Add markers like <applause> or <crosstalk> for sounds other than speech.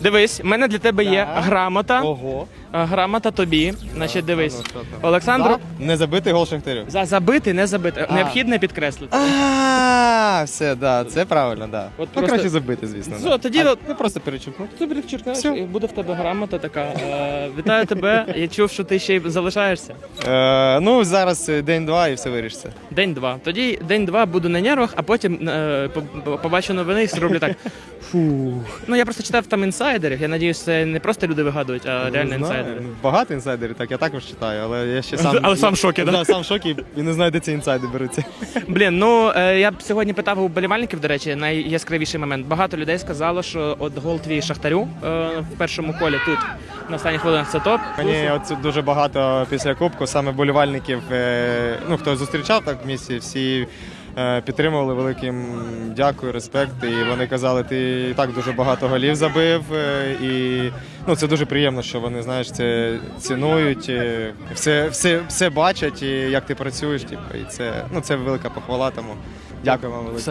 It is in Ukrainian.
Дивись, в мене для тебе є грамота. Ого. А, Грамота тобі. Значить, дивись. ну? Олександру Не забитий гол Шахтарю. за забити, не забити. А. Необхідно підкреслити. А, все, да, це правильно, да. От ну, просто- краще забити, звісно. Все, да. тоді А от- ти просто перечеркнув. Ти перечеркнеш, і буде в тебе грамота така. Е, вітаю тебе. Я чув, що ти ще й залишаєшся. Е, ну, зараз е, день-два і все вирішиться. День-два. Тоді день-два буду на нервах, а потім е, по- побачу новини і зроблю так. <laughs> Фух. Ну я просто читав там інсайдерів. Я надіюсь, це не просто люди вигадують, а реально Не знаю, інсайдери. ну, Багато інсайдерів, так, я також читаю, але я ще сам. Але сам в шокі, да? да? сам в шокі і не знаю, де ці інсайди беруться. Блін, ну е, я б сьогодні питав у болівальників, до речі, найяскравіший момент. Багато людей сказало, що от гол твій шахтарю е, в першому колі тут на останніх хвилинах це топ. Мені от дуже багато після кубку саме болівальників, е, ну хто зустрічав так в місті, всі е, підтримували великим дякую, респект. І вони казали, ти і так дуже багато голів забив. е, І ну це дуже приємно, що вони знаєш, це цінують, е, все, все, все бачать, і як ти працюєш. Типу, і це ну це велика похвала. Тому дякую вам велике.